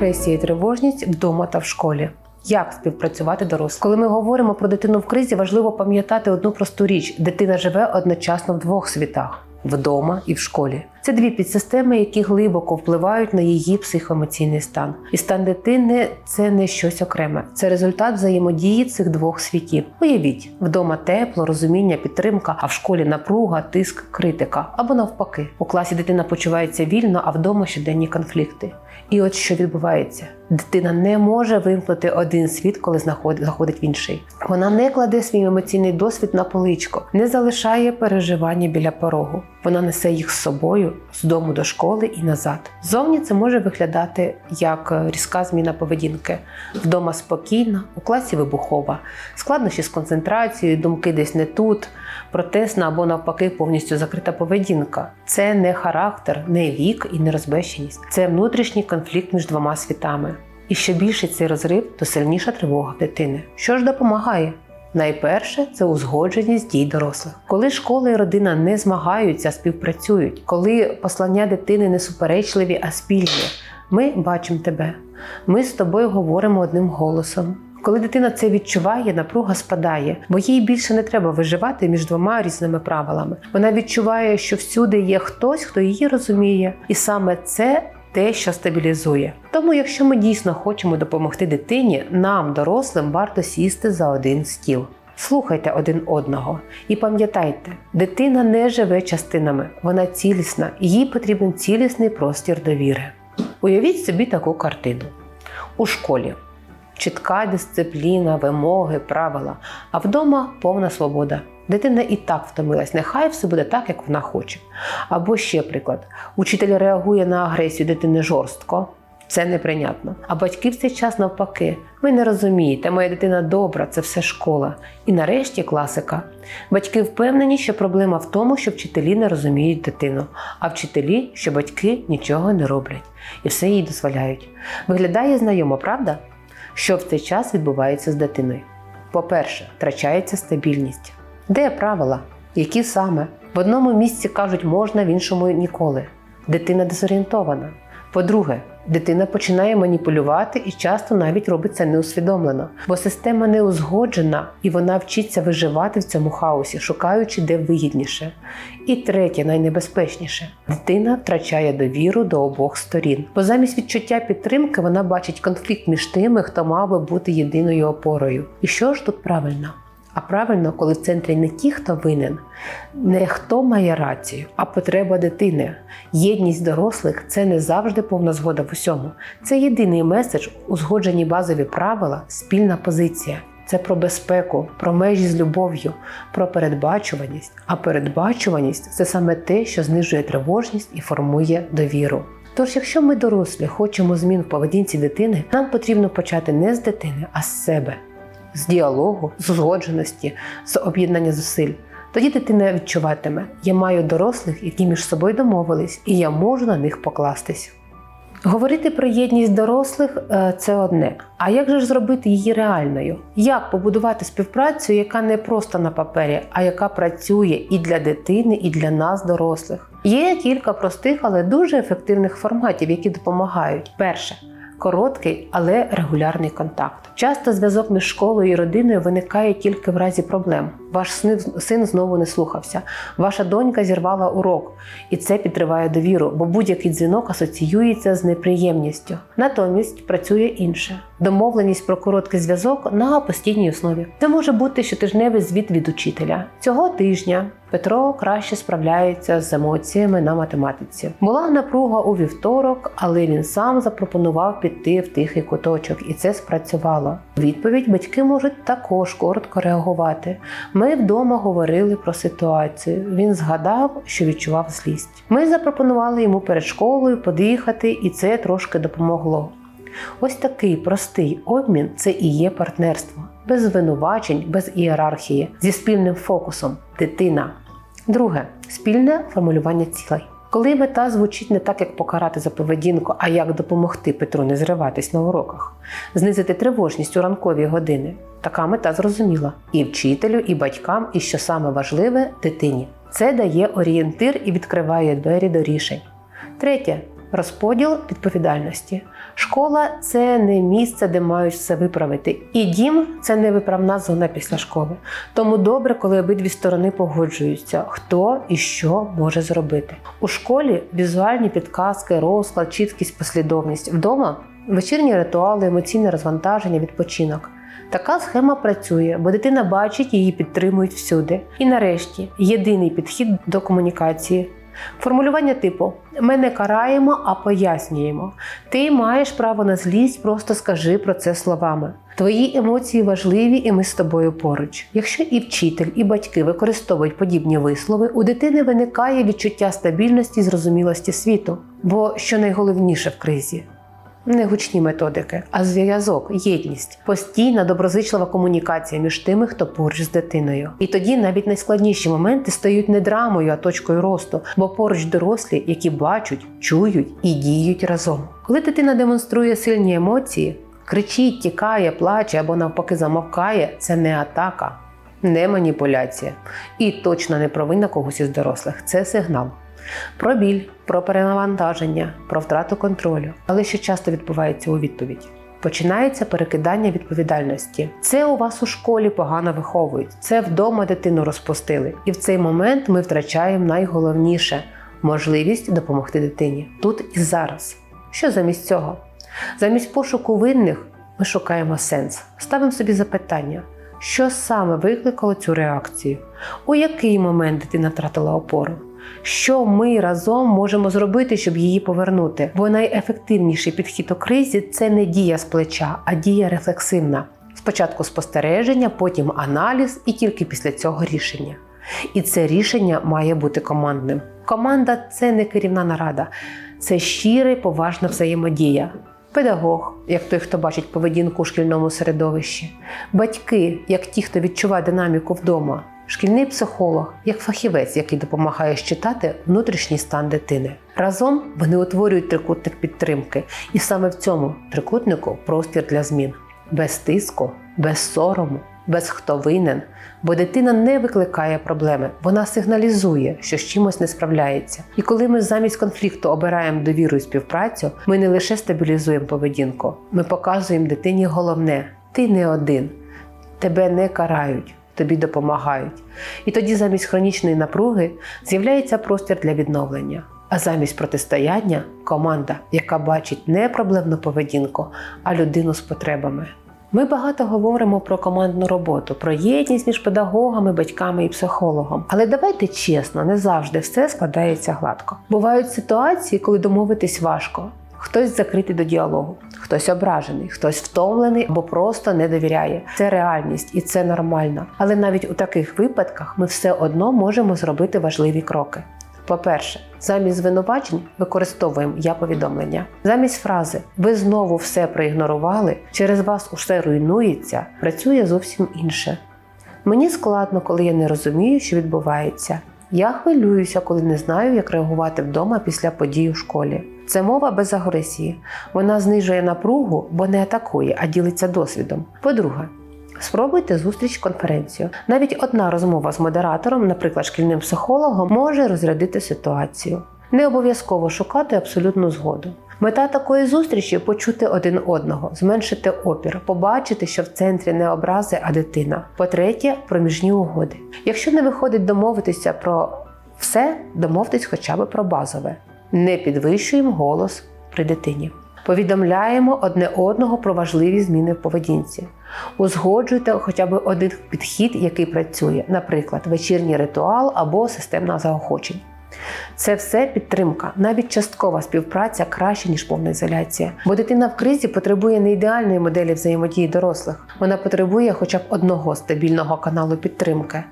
агресія і тривожність вдома та в школі. Як співпрацювати дорослим? Коли ми говоримо про дитину в кризі, важливо пам'ятати одну просту річ: дитина живе одночасно в двох світах вдома і в школі. Це дві підсистеми, які глибоко впливають на її психоемоційний стан. І стан дитини це не щось окреме, це результат взаємодії цих двох світів. Уявіть, вдома тепло, розуміння, підтримка, а в школі напруга, тиск, критика або навпаки. У класі дитина почувається вільно, а вдома щоденні конфлікти. І от що відбувається: дитина не може вимкнути один світ, коли знаходить, в інший. Вона не кладе свій емоційний досвід на поличку, не залишає переживання біля порогу. Вона несе їх з собою з дому до школи і назад. Зовні це може виглядати як різка зміна поведінки. Вдома спокійна, у класі вибухова, складнощі з концентрацією, думки десь не тут, протесна або навпаки повністю закрита поведінка. Це не характер, не вік і не розбещеність. Це внутрішній конфлікт між двома світами. І що більше цей розрив, то сильніша тривога дитини. Що ж допомагає? Найперше це узгодженість дій дорослих. Коли школа і родина не змагаються, а співпрацюють, коли послання дитини не суперечливі, а спільні, ми бачимо тебе. Ми з тобою говоримо одним голосом. Коли дитина це відчуває, напруга спадає, бо їй більше не треба виживати між двома різними правилами. Вона відчуває, що всюди є хтось, хто її розуміє, і саме це те, що стабілізує. Тому, якщо ми дійсно хочемо допомогти дитині, нам, дорослим, варто сісти за один стіл. Слухайте один одного і пам'ятайте, дитина не живе частинами, вона цілісна, їй потрібен цілісний простір довіри. Уявіть собі таку картину у школі. Чітка дисципліна, вимоги, правила, а вдома повна свобода. Дитина і так втомилась, нехай все буде так, як вона хоче. Або ще приклад: учитель реагує на агресію дитини жорстко. Це неприйнятно. А батьки в цей час навпаки. Ви не розумієте, моя дитина добра, це все школа. І нарешті класика. Батьки впевнені, що проблема в тому, що вчителі не розуміють дитину, а вчителі, що батьки нічого не роблять і все їй дозволяють. Виглядає знайомо, правда? Що в цей час відбувається з дитиною? По-перше, втрачається стабільність. Де правила? Які саме? В одному місці кажуть можна, в іншому ніколи. Дитина дезорієнтована. По-друге, дитина починає маніпулювати і часто навіть робить це неусвідомлено, бо система не узгоджена і вона вчиться виживати в цьому хаосі, шукаючи де вигідніше. І третє, найнебезпечніше дитина втрачає довіру до обох сторін, бо замість відчуття підтримки вона бачить конфлікт між тими, хто мав би бути єдиною опорою. І що ж тут правильно? А правильно, коли в центрі не ті, хто винен, не хто має рацію, а потреба дитини. Єдність дорослих це не завжди повна згода в усьому. Це єдиний меседж, узгоджені базові правила, спільна позиція. Це про безпеку, про межі з любов'ю, про передбачуваність. А передбачуваність це саме те, що знижує тривожність і формує довіру. Тож, якщо ми дорослі хочемо змін в поведінці дитини, нам потрібно почати не з дитини, а з себе з діалогу, з узгодженості, з об'єднання зусиль. Тоді дитина відчуватиме, я маю дорослих, які між собою домовились, і я можу на них покластись. Говорити про єдність дорослих е, це одне. А як же ж зробити її реальною? Як побудувати співпрацю, яка не просто на папері, а яка працює і для дитини, і для нас, дорослих? Є кілька простих, але дуже ефективних форматів, які допомагають. Перше короткий, але регулярний контакт. Часто зв'язок між школою і родиною виникає тільки в разі проблем. Ваш син знову не слухався, ваша донька зірвала урок, і це підриває довіру, бо будь-який дзвінок асоціюється з неприємністю. Натомість працює інше. Домовленість про короткий зв'язок на постійній основі. Це може бути щотижневий звіт від учителя. Цього тижня Петро краще справляється з емоціями на математиці. Була напруга у вівторок, але він сам запропонував піти в тихий куточок, і це спрацювало. Відповідь батьки можуть також коротко реагувати. Ми вдома говорили про ситуацію. Він згадав, що відчував злість. Ми запропонували йому перед школою подихати, і це трошки допомогло. Ось такий простий обмін це і є партнерство, без звинувачень, без ієрархії, зі спільним фокусом дитина. Друге спільне формулювання цілей. Коли мета звучить не так, як покарати за поведінку, а як допомогти Петру не зриватись на уроках, знизити тривожність у ранкові години. Така мета зрозуміла і вчителю, і батькам, і що саме важливе дитині. Це дає орієнтир і відкриває двері до рішень. Третє Розподіл відповідальності. Школа це не місце, де мають все виправити. І дім це не виправна зона після школи. Тому добре, коли обидві сторони погоджуються, хто і що може зробити. У школі візуальні підказки, розклад, чіткість, послідовність. Вдома вечірні ритуали, емоційне розвантаження, відпочинок. Така схема працює, бо дитина бачить, її підтримують всюди. І нарешті єдиний підхід до комунікації. Формулювання типу ми не караємо, а пояснюємо. Ти маєш право на злість, просто скажи про це словами. Твої емоції важливі, і ми з тобою поруч. Якщо і вчитель, і батьки використовують подібні вислови, у дитини виникає відчуття стабільності і зрозумілості світу. Бо що найголовніше в кризі не гучні методики, а зв'язок, єдність, постійна доброзичлива комунікація між тими, хто поруч з дитиною. І тоді навіть найскладніші моменти стають не драмою, а точкою росту, бо поруч дорослі, які бачать, чують і діють разом. Коли дитина демонструє сильні емоції, кричить, тікає, плаче або навпаки замовкає, це не атака, не маніпуляція і точно не провина когось із дорослих. Це сигнал. Про біль, про перенавантаження, про втрату контролю. Але що часто відбувається у відповідь? Починається перекидання відповідальності. Це у вас у школі погано виховують, це вдома дитину розпустили. І в цей момент ми втрачаємо найголовніше можливість допомогти дитині тут і зараз. Що замість цього? Замість пошуку винних ми шукаємо сенс, ставимо собі запитання, що саме викликало цю реакцію, у який момент дитина втратила опору. Що ми разом можемо зробити, щоб її повернути? Бо найефективніший підхід у кризі це не дія з плеча, а дія рефлексивна. Спочатку спостереження, потім аналіз і тільки після цього рішення. І це рішення має бути командним. Команда це не керівна нарада, це щира і поважна взаємодія. Педагог, як той, хто бачить поведінку у шкільному середовищі, батьки, як ті, хто відчуває динаміку вдома, шкільний психолог, як фахівець, який допомагає щитати внутрішній стан дитини. Разом вони утворюють трикутник підтримки, і саме в цьому трикутнику простір для змін без тиску, без сорому, без хто винен. Бо дитина не викликає проблеми, вона сигналізує, що з чимось не справляється. І коли ми замість конфлікту обираємо довіру і співпрацю, ми не лише стабілізуємо поведінку, ми показуємо дитині головне: ти не один, тебе не карають. Тобі допомагають. І тоді замість хронічної напруги з'являється простір для відновлення. А замість протистояння команда, яка бачить не проблемну поведінку, а людину з потребами. Ми багато говоримо про командну роботу, про єдність між педагогами, батьками і психологом. Але давайте чесно, не завжди все складається гладко. Бувають ситуації, коли домовитись важко. Хтось закритий до діалогу, хтось ображений, хтось втомлений або просто не довіряє. Це реальність і це нормально. Але навіть у таких випадках ми все одно можемо зробити важливі кроки. По-перше, замість звинувачень використовуємо я повідомлення. Замість фрази Ви знову все проігнорували, через вас усе руйнується, працює зовсім інше. Мені складно, коли я не розумію, що відбувається. Я хвилююся, коли не знаю, як реагувати вдома після подій у школі. Це мова без агресії. Вона знижує напругу, бо не атакує, а ділиться досвідом. По-друге, спробуйте зустріч конференцію. Навіть одна розмова з модератором, наприклад, шкільним психологом, може розрядити ситуацію. Не обов'язково шукати абсолютну згоду. Мета такої зустрічі почути один одного, зменшити опір, побачити, що в центрі не образи, а дитина. По-третє, проміжні угоди. Якщо не виходить домовитися про все, домовтесь хоча б про базове. Не підвищуємо голос при дитині. Повідомляємо одне одного про важливі зміни в поведінці. Узгоджуйте хоча б один підхід, який працює, наприклад, вечірній ритуал або системна заохочень. Це все підтримка, навіть часткова співпраця краще, ніж повна ізоляція. Бо дитина в кризі потребує не ідеальної моделі взаємодії дорослих. Вона потребує хоча б одного стабільного каналу підтримки.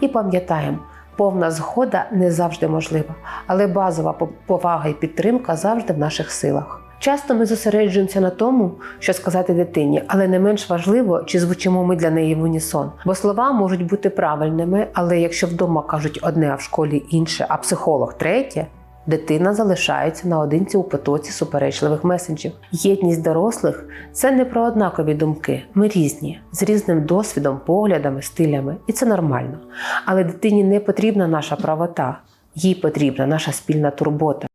І пам'ятаємо, повна згода не завжди можлива, але базова повага і підтримка завжди в наших силах. Часто ми зосереджуємося на тому, що сказати дитині, але не менш важливо, чи звучимо ми для неї в унісон. Бо слова можуть бути правильними, але якщо вдома кажуть одне, а в школі інше, а психолог третє, дитина залишається наодинці у потоці суперечливих меседжів. Єдність дорослих це не про однакові думки. Ми різні, з різним досвідом, поглядами, стилями, і це нормально. Але дитині не потрібна наша правота, їй потрібна наша спільна турбота.